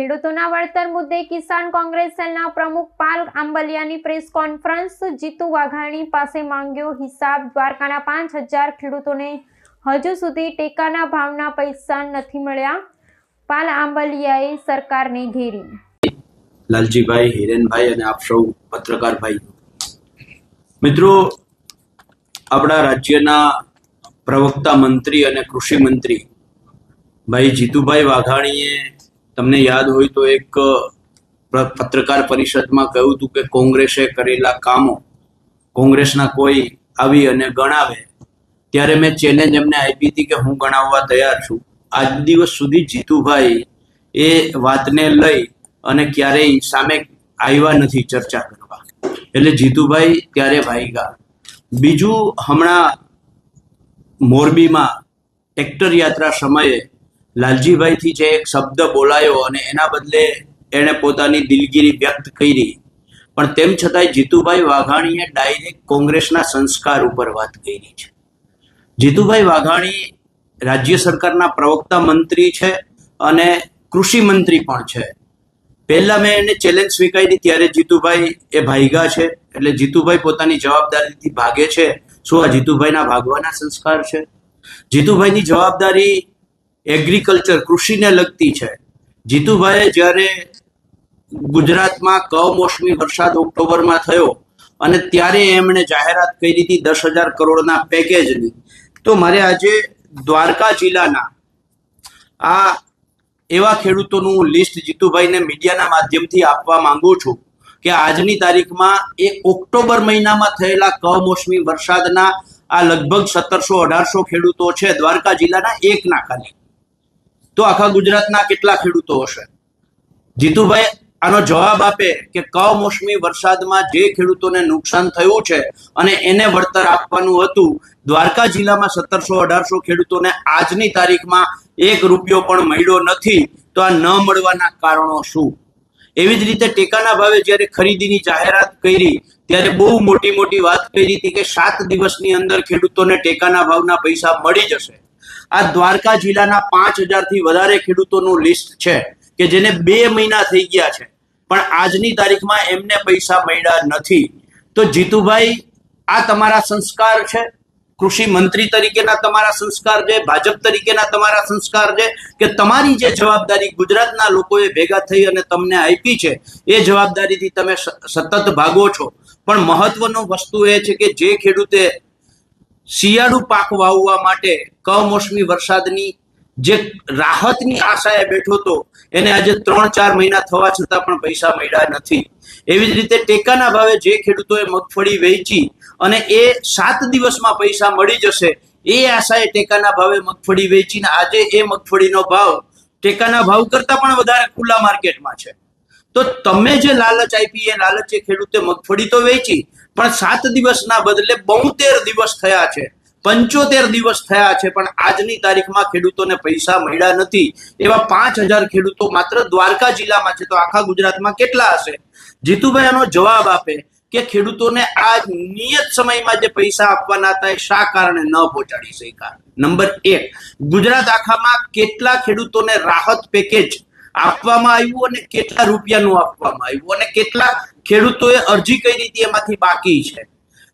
ખેડૂતોના વળતર મુદ્દે કિસાન કોંગ્રેસ સેલના પ્રમુખ પાલ આંબલિયાની પ્રેસ કોન્ફરન્સ જીતુ વાઘાણી પાસે માંગ્યો હિસાબ. દ્વારકાના પાંચ હજાર ખેડૂતોને હજુ સુધી ટેકાના ભાવના પૈસા નથી મળ્યા. પાલ આંબલિયાએ સરકારને ઘેરી. લાલજીભાઈ, હિરેનભાઈ અને આપ સૌ પત્રકાર મિત્રો, આપણા રાજ્યના પ્રવક્તા મંત્રી અને કૃષિ મંત્રી ભાઈ જીતુભાઈ વાઘાણીએ તમને યાદ હોય તો એક પત્રકાર પરિષદમાં કહ્યું હતું કે કોંગ્રેસે કરેલા કામો કોંગ્રેસના કોઈ આવી અને ગણાવે, ત્યારે મેં ચેલેન્જ એમને આપી હતી કે હું ગણાવવા તૈયાર છું. આજ દિવસ સુધી જીતુભાઈ એ વાતને લઈ અને ક્યારેય સામે આવ્યા નથી ચર્ચા કરવા. એટલે જીતુભાઈ ત્યારે ભાઈગા. બીજું હમણાં મોરબીમાં ટ્રેક્ટર યાત્રા સમયે લાલજીભાઈથી જે એક શબ્દ બોલાયો અને એના બદલે એણે પોતાની દિલગીરી વ્યક્ત કરી. પણ તેમ છતાંય જીતુભાઈ વાઘાણીએ ડાયરેક્ટ કોંગ્રેસના સંસ્કાર ઉપર વાત કરી છે. જીતુભાઈ વાઘાણી રાજ્ય સરકારના પ્રવક્તા મંત્રી છે અને કૃષિ મંત્રી પણ છે. પહેલા મેં એને ચેલેન્જ સ્વીકારી ત્યારે જીતુભાઈ એ ભાઈગા છે. એટલે જીતુભાઈ પોતાની જવાબદારીથી ભાગે છે. શું આ જીતુભાઈના ભાગવાના સંસ્કાર છે? જીતુભાઈની જવાબદારી એગ્રીકલ્ચર કૃષિને લગતી છે. જીતુભાઈએ જ્યારે ગુજરાતમાં કમોસમી વરસાદ ઓક્ટોબરમાં થયો અને ત્યારે એમણે જાહેરાત કરી હતી દસ હજાર કરોડના પેકેજની, તો મારે આજે દ્વારકા જિલ્લાના આ એવા ખેડૂતોનું લિસ્ટ જીતુભાઈને મીડિયાના માધ્યમથી આપવા માંગુ છું કે આજની તારીખમાં એ ઓક્ટોબર મહિનામાં થયેલા કમોસમી વરસાદના આ લગભગ સત્તરસો અઢારસો ખેડૂતો છે દ્વારકા જિલ્લાના એકના ખાલી. તો આખા ગુજરાતના કેટલા ખેડૂતો હશે? જીતુભાઈ, આનો જવાબ આપે કે કમોસમી વરસાદમાં જે ખેડૂતોને નુકસાન થયું છે અને એને વળતર આપવાનું હતું, દ્વારકા જિલ્લામાં સત્તરસો, અઢારસો ખેડૂતોને આજની તારીખમાં એક રૂપિયો પણ મળ્યો નથી, તો આ ન મળવાના કારણો શું? એવી જ રીતે ટેકાના ભાવે જ્યારે ખરીદીની જાહેરાત કરી, ત્યારે બહુ મોટી મોટી વાત કરી હતી કે સાત દિવસની અંદર ખેડૂતોને ટેકાના ભાવના પૈસા મળી જશે. આ દ્વારકા જિલ્લાના પાંચ હજારથી વધારે ખેડૂતોનું લિસ્ટ છે કે જેને બે મહિના થઈ ગયા છે. પણ આજની તારીખમાં એમને પૈસા મળ્યા નથી. તો જીતુભાઈ, આ તમારા સંસ્કાર છે? કૃષિ મંત્રી તરીકેના તમારા સંસ્કાર છે? ભાજપ તરીકેના તમારા સંસ્કાર છે? કે તમારી જે જવાબદારી ગુજરાતના લોકોએ ભેગા થઈ અને તમને આપી છે, એ જવાબદારીથી તમે સતત ભાગો છો? પણ મહત્વનું વસ્તુ એ છે કે જે ખેડૂતે શિયાળુ પાક વાવવા માટે કમોસમી વરસાદની જે રાહતની આશાએ બેઠો હતો, એને આજે ત્રણ ચાર મહિના થવા છતાં પણ પૈસા મળ્યા નથી. એવી જ રીતે ટેકાના ભાવે જે ખેડૂતોએ મગફળી વેચી અને એ સાત દિવસમાં પૈસા મળી જશે, એ આશાએ ટેકાના ભાવે મગફળી વેચીને આજે એ મગફળીનો ભાવ ટેકાના ભાવ કરતા પણ વધારે ખુલ્લા માર્કેટમાં છે. તો તમે જે લાલચ આપી, એ લાલચે ખેડૂતે મગફળી તો વેચી પણ સાત દિવસના બદલે બોતેર દિવસ થયા છે. પંચોતેર દિવસ થયા છે, પણ આજની તારીખમાં ખેડૂતોને પૈસા મળ્યા નથી. એવા પાંચ હજાર ખેડૂતો માત્ર દ્વારકા જિલ્લામાં છે, તો આખા ગુજરાતમાં કેટલા હશે? જીતુભાઈ આનો જવાબ આપે કે ખેડૂતોને આ નિયત સમયમાં જે પૈસા આપવાના હતા એ શા કારણે ન પહોંચાડી શક્યા? નંબર એક, ગુજરાત આખામાં કેટલા ખેડૂતોને રાહત પેકેજ આપવામાં આવ્યું અને કેટલા રૂપિયાનું આપવામાં આવ્યું અને કેટલા ખેડૂતોએ અરજી કઈ રીતે એમાંથી બાકી છે.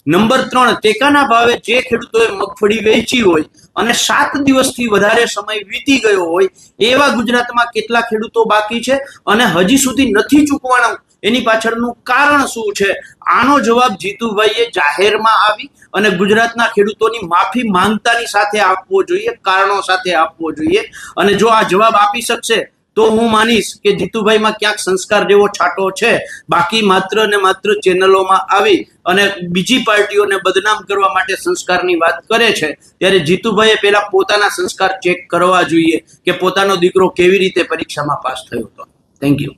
નંબર ત્રણ, ટેકાના ભાવે જે ખેડૂતોએ મગફળી વેચી હોય અને સાત દિવસથી વધારે સમય વીતી ગયો હોય, એવા ગુજરાતમાં કેટલા ખેડૂતો બાકી છે અને હજી સુધી નથી ચૂકવાના? એની પાછળનું કારણ શું છે? આનો જવાબ જીતુભાઈએ જાહેરમાં આવી અને ગુજરાતના ખેડૂતોની માફી માંગતાની સાથે આપવો જોઈએ, કારણો સાથે આપવો જોઈએ. અને જો આ જવાબ આપી શકશે તો હું માનીશ કે જીતુભાઈમાં ક્યાંક સંસ્કાર જેવો છાંટો છે. બાકી માત્ર ને માત્ર ચેનલોમાં આવી અને બીજી પાર્ટીઓને બદનામ કરવા માટે સંસ્કારની વાત કરે છે, ત્યારે જીતુભાઈએ પહેલા પોતાના સંસ્કાર ચેક કરવા જોઈએ કે પોતાનો દીકરો કેવી રીતે પરીક્ષામાં પાસ થયો હતો. Thank you